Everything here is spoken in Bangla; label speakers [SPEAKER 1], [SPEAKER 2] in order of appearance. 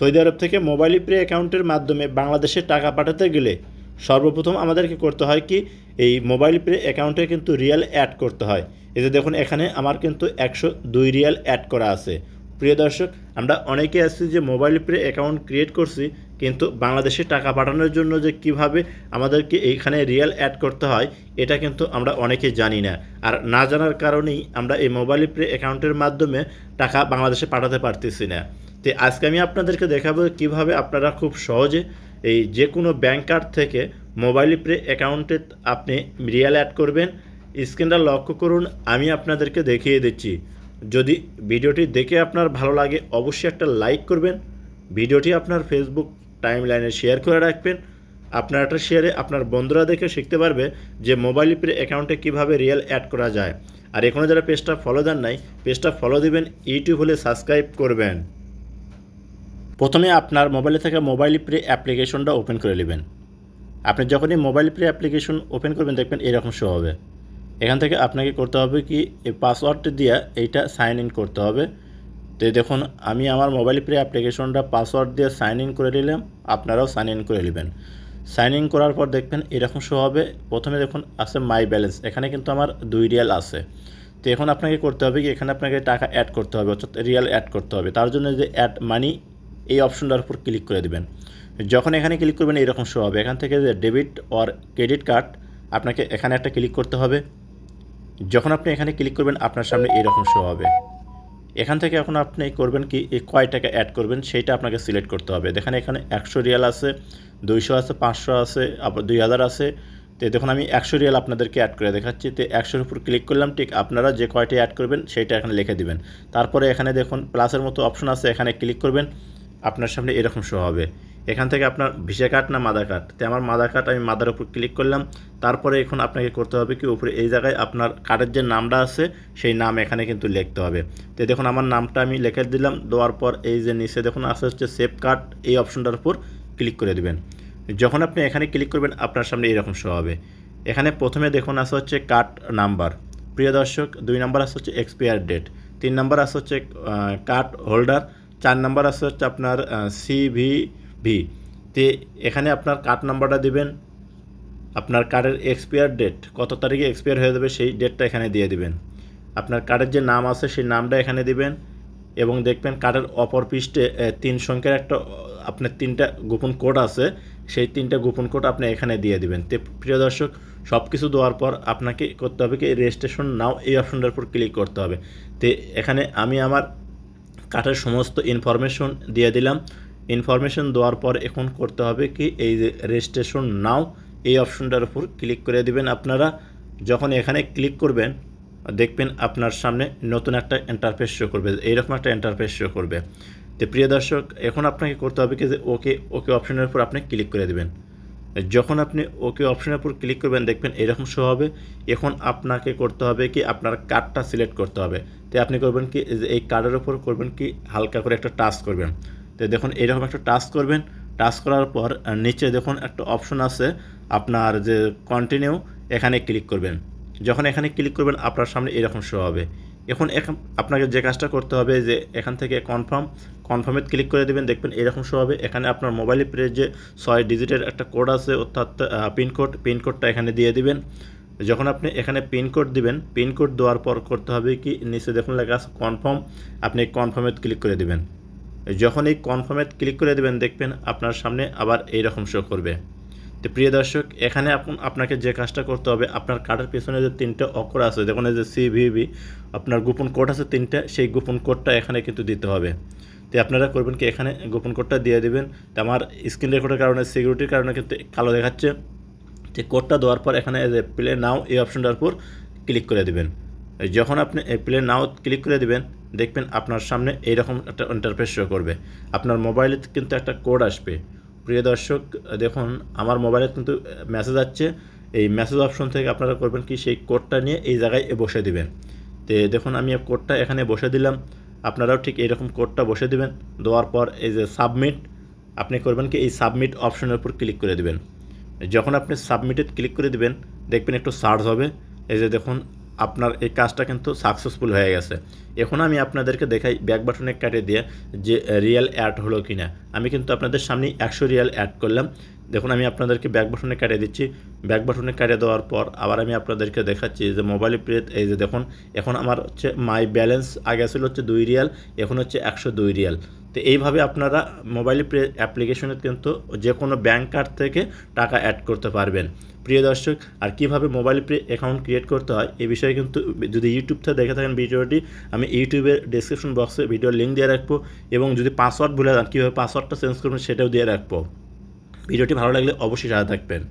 [SPEAKER 1] সৌদি আরব থেকে মোবাইল প্রে অ্যাকাউন্টের মাধ্যমে বাংলাদেশে টাকা পাঠাতে গেলে সর্বপ্রথম আমাদেরকে করতে হয় কি, এই মোবাইল প্রে অ্যাকাউন্টে কিন্তু রিয়াল অ্যাড করতে হয়। যে দেখুন, এখানে আমার কিন্তু একশো দুই রিয়াল অ্যাড করা আছে। প্রিয় দর্শক, আমরা অনেকে আছি যে মোবাইল প্রে অ্যাকাউন্ট ক্রিয়েট করছি, কিন্তু বাংলাদেশে টাকা পাঠানোর জন্য যে কীভাবে আমাদেরকে এইখানে রিয়াল অ্যাড করতে হয়, এটা কিন্তু আমরা অনেকে জানি না। আর না জানার কারণেই আমরা এই মোবাইল প্রে অ্যাকাউন্টের মাধ্যমে টাকা বাংলাদেশে পাঠাতে পারতেছি না। তো আজকে আমি আপনাদেরকে দেখাবো কীভাবে আপনারা খুব সহজে এই যে কোনো ব্যাংক কার্ড থেকে মোবাইল প্রে অ্যাকাউন্টে আপনি রিয়াল অ্যাড করবেন। স্ক্রিনটা লক্ষ্য করুন, আমি আপনাদেরকে দেখিয়ে দিচ্ছি। যদি ভিডিওটি দেখে আপনার ভালো লাগে, অবশ্যই একটা লাইক করবেন। ভিডিওটি আপনার ফেসবুক টাইম লাইনে শেয়ার করে রাখবেন। আপনার একটা শেয়ারে আপনার বন্ধুরা দেখে শিখতে পারবে যে মোবাইল প্রে অ্যাকাউন্টে কীভাবে রিয়েল অ্যাড করা যায়। আর এখনও যারা পেজটা ফলো দেন নাই পেজটা ফলো দিবেন ইউটিউব হলে সাবস্ক্রাইব করবেন। প্রথমে আপনার মোবাইলে থাকা মোবাইল প্রে অ্যাপ্লিকেশনটা ওপেন করে নেবেন। আপনি যখনই মোবাইল প্রে অ্যাপ্লিকেশন ওপেন করবেন, দেখবেন এরকম শো হবে। এখান থেকে আপনাকে করতে হবে কি, এই পাসওয়ার্ডটা দিয়ে এইটা সাইন ইন করতে হবে। তো দেখুন, আমি আমার মোবাইল প্রে অ্যাপ্লিকেশনটা পাসওয়ার্ড দিয়ে সাইন ইন করে নিলাম, আপনারাও সাইন ইন করে নেবেন। সাইন ইন করার পর দেখবেন এরকম শো হবে। প্রথমে দেখুন, আছে মাই ব্যালেন্স এখানে কিন্তু আমার দুই রিয়াল আছে। তো এখন আপনাকে করতে হবে কি, এখানে আপনাকে টাকা অ্যাড করতে হবে, অর্থাৎ রিয়াল অ্যাড করতে হবে। তার জন্য যে অ্যাড মানি এই অপশনটার উপর ক্লিক করে দেবেন। যখন এখানে ক্লিক করবেন, এরকম শো হবে। এখান থেকে ডেবিট অর ক্রেডিট কার্ড আপনাকে এখানে একটা ক্লিক করতে হবে। যখন আপনি এখানে ক্লিক করবেন, আপনার সামনে এরকম শো হবে। এখান থেকে এখন আপনি করবেন কি কয় টাকা অ্যাড করবেন, সেইটা আপনাকে সিলেক্ট করতে হবে। দেখেন এখানে একশো রিয়াল আছে, দুইশো আছে, পাঁচশো আছে, আবার দুই হাজার আছে। তো দেখুন, আমি একশো রিয়াল আপনাদেরকে অ্যাড করে দেখাচ্ছি। তো একশোর উপর ক্লিক করলাম, ঠিক আপনারা যে কয়টি অ্যাড করবেন, সেইটা এখানে লিখে দিবেন। তারপরে এখানে দেখুন প্লাসের মতো অপশন আছে, এখানে ক্লিক করবেন। আপনার সামনে এরকম শো হবে। এখান থেকে আপনার ভিসা কার্ড না মাদার কার্ড তো আমার মাদার কার্ড আমি মাদার উপর ক্লিক করলাম। তারপরে এখন আপনাকে করতে হবে কি, উপরে এই জায়গায় আপনার কার্ডের যে নামটা আছে, সেই নাম এখানে কিন্তু লিখতে হবে। তো দেখুন আমার নামটা আমি লিখে দিলাম, দেওয়ার পর এই যে নিচে দেখুন আছে হচ্ছে সেভ কার্ড এই অপশনটার উপর ক্লিক করে দেবেন। যখন আপনি এখানে ক্লিক করবেন, আপনার সামনে এরকম শো হবে। এখানে প্রথমে দেখুন আছে হচ্ছে কার্ড নাম্বার প্রিয় দর্শক, দুই নাম্বার আছে হচ্ছে এক্সপায়ার ডেট তিন নাম্বার আছে হচ্ছে কার্ড হোল্ডার চার নাম্বার আছে হচ্ছে আপনার সিভি ভি তে এখানে আপনার কার্ড নাম্বারটা দিবেন, আপনার কার্ডের এক্সপায়ার ডেট কত তারিখে এক্সপায়ার হয়ে যাবে সেই ডেটটা এখানে দিয়ে দিবেন। আপনার কার্ডের যে নাম আছে সেই নামটা এখানে দিবেন এবং দেখবেন কার্ডের অপর পৃষ্ঠে তিন সংখ্যার একটা আপনার তিনটা গোপন কোড আছে, সেই তিনটা গোপন কোড আপনি এখানে দিয়ে দিবেন। তো প্রিয় দর্শক সব কিছু দেওয়ার পর আপনাকে করতে হবে কি রেজিস্ট্রেশন নাও এই অপশনটার উপর ক্লিক করতে হবে। তো এখানে আমি আমার কার্ডের সমস্ত ইনফরমেশন দিয়ে দিলাম। ইনফরমেশন দেওয়ার পর এখন করতে হবে কি, এই যে রেজিস্ট্রেশন নাও এই অপশনটার উপর ক্লিক করে দিবেন আপনারা। যখন এখানে ক্লিক করবেন, দেখবেন আপনার সামনে নতুন একটা এন্টারফেস শো করবে, এইরকম একটা এন্টারফেস শো করবে। তো প্রিয় দর্শক, এখন আপনাকে করতে হবে কি যে ওকে ওকে অপশনের উপর আপনি ক্লিক করে দেবেন। যখন আপনি ওকে অপশনের উপর ক্লিক করবেন, দেখবেন এরকম শো হবে। এখন আপনাকে করতে হবে কি, আপনার কার্ডটা সিলেক্ট করতে হবে। তো আপনি করবেন কি, এই কার্ডের উপর করবেন কি, হালকা করে একটা টাচ করবেন। তো দেখুন, এরকম একটা টাচ করবেন। টাচ করার পর নিচে দেখুন একটা অপশন আছে, আপনার যে কন্টিনিউ এখানে ক্লিক করবেন। যখন এখানে ক্লিক করবেন, আপনার সামনে এরকম শো হবে। এখন এখন আপনাকে যে কাজটা করতে হবে যে এখান থেকে কনফার্ম কনফার্মে ক্লিক করে দেবেন, দেখবেন এরকম শো হবে। এখানে আপনার মোবাইলে প্রে যে ছয় ডিজিটের একটা কোড আছে, অর্থাৎ পিনকোড পিনকোডটা এখানে দিয়ে দিবেন। যখন আপনি এখানে পিনকোড দিবেন পিনকোড দেওয়ার পর করতে হবে কি, নিচে দেখুন লেখা আছে কনফার্ম আপনি কনফার্মে ক্লিক করে দিবেন। যখন এই কনফার্মে ক্লিক করে দেবেন, দেখবেন আপনার সামনে আবার এইরকম শো করবে। তো প্রিয় দর্শক, এখানে আপন, আপনাকে যে কাজটা করতে হবে, আপনার কার্ডের পেছনে যে তিনটে অক্ষর আছে, দেখুন এই যে সিভিভি আপনার গোপন কোড আছে তিনটা, সেই গোপন কোডটা এখানে কিন্তু দিতে হবে। তো আপনারা করবেন কি, এখানে গোপন কোডটা দিয়ে দিবেন। তো আমার স্ক্রিন রেকর্ডের কারণে সিকিউরিটির কারণে কিন্তু কালো দেখাচ্ছে। যে কোডটা দেওয়ার পর এখানে যে প্লে নাও এই অপশনটার উপর ক্লিক করে দেবেন। যখন আপনি প্লে নাও ক্লিক করে দিবেন, দেখবেন আপনার সামনে এইরকম একটা ইন্টারফেস শো করবে। আপনার মোবাইলে কিন্তু একটা কোড আসবে। প্রিয় দর্শক, দেখুন, আমার মোবাইলে কিন্তু মেসেজ আসছে। এই মেসেজ অপশন থেকে আপনারা করবেন কি, সেই কোডটা নিয়ে এই জায়গায় বসে দিবেন। তো দেখুন, আমি কোডটা এখানে বসে দিলাম। আপনারাও ঠিক এইরকম কোডটা বসে দিবেন। দেওয়ার পর এই যে সাবমিট আপনি করবেন কি, এই সাবমিট অপশনের উপর ক্লিক করে দিবেন। যখন আপনি সাবমিটেড ক্লিক করে দিবেন, দেখবেন একটু সার্চ হবে। এই যে দেখুন আপনার এই কাজটা কিন্তু সাকসেসফুল হয়ে গেছে। এখন আমি আপনাদেরকে দেখাই ব্যাক বাটনে কাটে দিয়ে যে রিয়েল অ্যাড হলো কি না আমি কিন্তু আপনাদের সামনে একশো রিয়াল অ্যাড করলাম। দেখুন, আমি আপনাদেরকে ব্যাক বাটনে কাটিয়ে দিচ্ছি। ব্যাক বাটনে কাটিয়ে দেওয়ার পর আবার আমি আপনাদেরকে দেখাচ্ছি যে মোবাইল পে এই যে দেখুন, এখন আমার হচ্ছে মাই ব্যালেন্স আগে ছিল হচ্ছে দুই রিয়াল এখন হচ্ছে একশো দুই রিয়াল তো এইভাবে আপনারা মোবাইল অ্যাপ্লিকেশনে কিন্তু যে কোনো ব্যাঙ্ক কার্ড থেকে টাকা অ্যাড করতে পারবেন। প্রিয় দর্শক, আর কীভাবে মোবাইল পে অ্যাকাউন্ট ক্রিয়েট করতে হয় এই বিষয়ে কিন্তু যদি ইউটিউব থেকে দেখে থাকেন ভিডিওটি, আমি ইউটিউবের ডিসক্রিপশন বক্সে ভিডিওর লিঙ্ক দিয়ে রাখব এবং যদি পাসওয়ার্ড ভুলে যান, কীভাবে পাসওয়ার্ডটা চেঞ্জ করবেন সেটাও দিয়ে রাখব। ভিডিওটি ভালো লাগলে অবশ্যই সাথে থাকবেন।